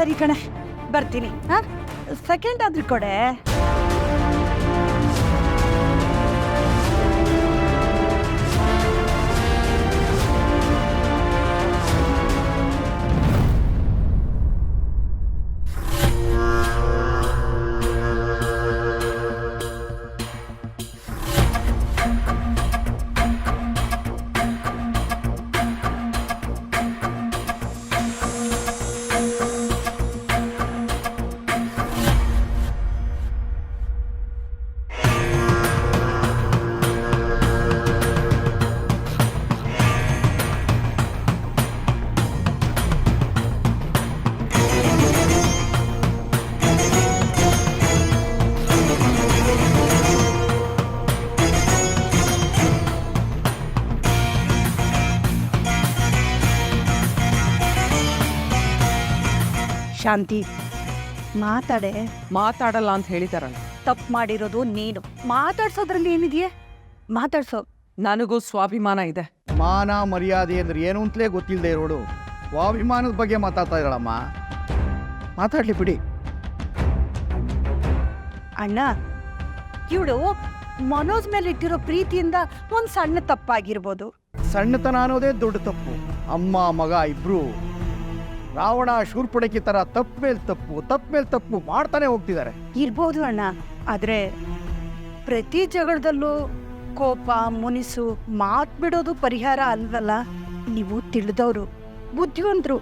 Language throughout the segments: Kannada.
ಸರಿ ಕಣೆ ಬರ್ತೀನಿ. ಹಾ? ಸೆಕೆಂಡ್ ಆದ್ರೂ ಕೊಡೆ. ಶಾಂತಿ. ಮಾತಾಡೆ. ಮಾತಾಡಲ್ಲ ಅಂತ ಹೇಳಿದಾರಲ್ಲ. ತಪ್ಪು ಮಾಡಿರೋದು ನೀನು. ಮಾತಾಡ್ಸೋದ್ರಲ್ಲಿ ಏನಿದೆಯೇ? ಮಾತಾಡ್ಸೋ. ನನಗೂ ಸ್ವಾಭಿಮಾನ ಇದೆ. ಮಾನ ಮರ್ಯಾದೆ ಅಂದ್ರೆ ಏನು ಅಂತಲೇ ಗೊತ್ತಿಲ್ಲದೆ ಇರೋಡು. ಸ್ವಾಭಿಮಾನದ ಬಗ್ಗೆ ಮಾತಾಡ್ತಾ ಇದ್ದಾಳಮ್ಮ. ಮಾತಾಡ್ಲಿ ಬಿಡಿ. ಅಣ್ಣ ಇವಳು ಮನೋಜ್ ಮೇಲೆ ಇಟ್ಟಿರೋ ಪ್ರೀತಿಯಿಂದ ಒಂದು ಸಣ್ಣ ತಪ್ಪಾಗಿರ್ಬೋದು. ಸಣ್ಣತನ ಅನ್ನೋದೇ ದೊಡ್ಡ ತಪ್ಪು. ಅಮ್ಮ ಮಗ ಇಬ್ರು. ರಾವಣ ಶೂರ್ಪಡಕಿ ತರ ತಪ್ಪು ಮೇಲೆ ತಪ್ಪು ತಪ್ಪು ಮೇಲೆ ತಪ್ಪು ಮಾಡ್ತಾನೆ ಹೋಗ್ತಿದ್ದಾರೆ. ಇರ್ಬೋದು ಅಣ್ಣ ಆದ್ರೆ ಪ್ರತಿ ಜಗಳದಲ್ಲೂ ಕೋಪ ಮುನಿಸು ಮಾತ್ ಬಿಡೋದು ಪರಿಹಾರ ಅಲ್ವಲ್ಲ? ನೀವು ತಿಳಿದವರು ಬುದ್ಧಿವಂತರು.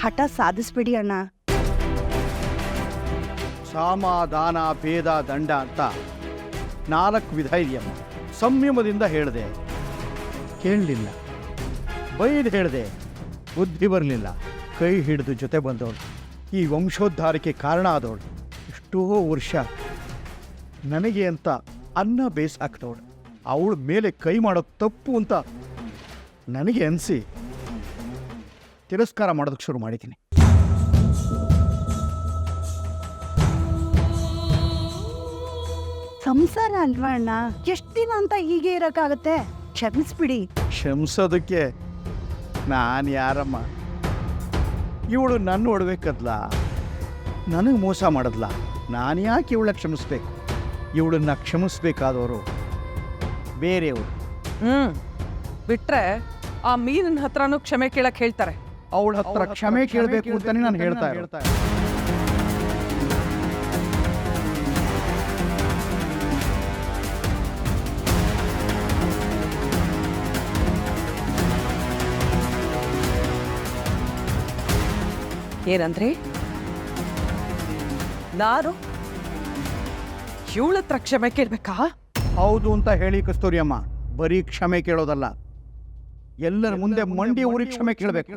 ಹಠ ಸಾಧಿಸ್ಬಿಡಿ ಅಣ್ಣ. ಸಾಮ ದಾನ ಭೇದ ದಂಡ ಅಂತ ನಾಲ್ಕು ವಿಧ ಇದೆಯಮ್ಮ. ಸಂಯಮದಿಂದ ಹೇಳಿದೆ. ಕೇಳಲಿಲ್ಲ. ಬೈದು ಹೇಳಿದೆ. ಬುದ್ಧಿ ಬರಲಿಲ್ಲ. ಕೈ ಹಿಡಿದು ಜೊತೆ ಬಂದವಳು. ಈ ವಂಶೋದ್ಧಾರಕ್ಕೆ ಕಾರಣ ಆದವಳು. ಎಷ್ಟೋ ವರ್ಷ ನನಗೆ ಅಂತ ಅನ್ನ ಬೇಸಾಕ್ತವಳು ಅವಳ ಮೇಲೆ ಕೈ ಮಾಡೋದು ತಪ್ಪು ಅಂತ ನನಗೆ ಅನಿಸಿ ತಿರಸ್ಕಾರ ಮಾಡೋದಕ್ಕೆ ಶುರು ಮಾಡಿದ್ದೀನಿ. ಸಂಸಾರ ಅಲ್ವಾ ಅಣ್ಣ? ಎಷ್ಟು ದಿನ ಅಂತ ಹೀಗೆ ಇರೋಕ್ಕಾಗತ್ತೆ? ಕ್ಷಮಿಸ್ಬಿಡಿ. ಕ್ಷಮಿಸೋದಕ್ಕೆ ನಾನು ಯಾರಮ್ಮ? ಇವಳು ನನ್ನ ಒಡಬೇಕದ್ಲ ನನಗೆ ಮೋಸ ಮಾಡದ್ಲ? ನಾನು ಯಾಕೆ ಇವಳ ಕ್ಷಮಿಸ್ಬೇಕು? ಇವಳನ್ನ ಕ್ಷಮಿಸ್ಬೇಕಾದವರು ಬೇರೆಯವರು. ಹ್ಮ್. ಬಿಟ್ರೆ ಆ ಮೀನಿನ ಹತ್ರನೂ ಕ್ಷಮೆ ಕೇಳಕ್ ಹೇಳ್ತಾರೆ. ಅವಳ ಹತ್ರ ಕ್ಷಮೆ ಕೇಳಬೇಕು ಅಂತಾನೆ ನಾನು ಹೇಳ್ತಾ ಇರೋದು. ಏನಂದ್ರೆ ನಾನು ಇವಳತ್ರ ಕ್ಷಮೆ ಕೇಳ್ಬೇಕಾ? ಹೌದು ಅಂತ ಹೇಳಿ ಕಸ್ತೂರಿ ಅಮ್ಮ ಬರೀ ಕ್ಷಮೆ ಕೇಳೋದಲ್ಲ. ಎಲ್ಲರ ಮುಂದೆ ಮಂಡಿ ಊರಿ ಕ್ಷಮೆ ಕೇಳಬೇಕು.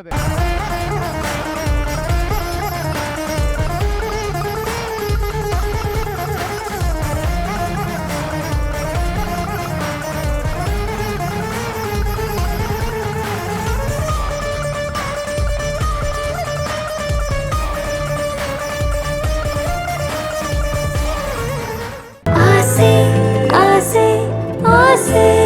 say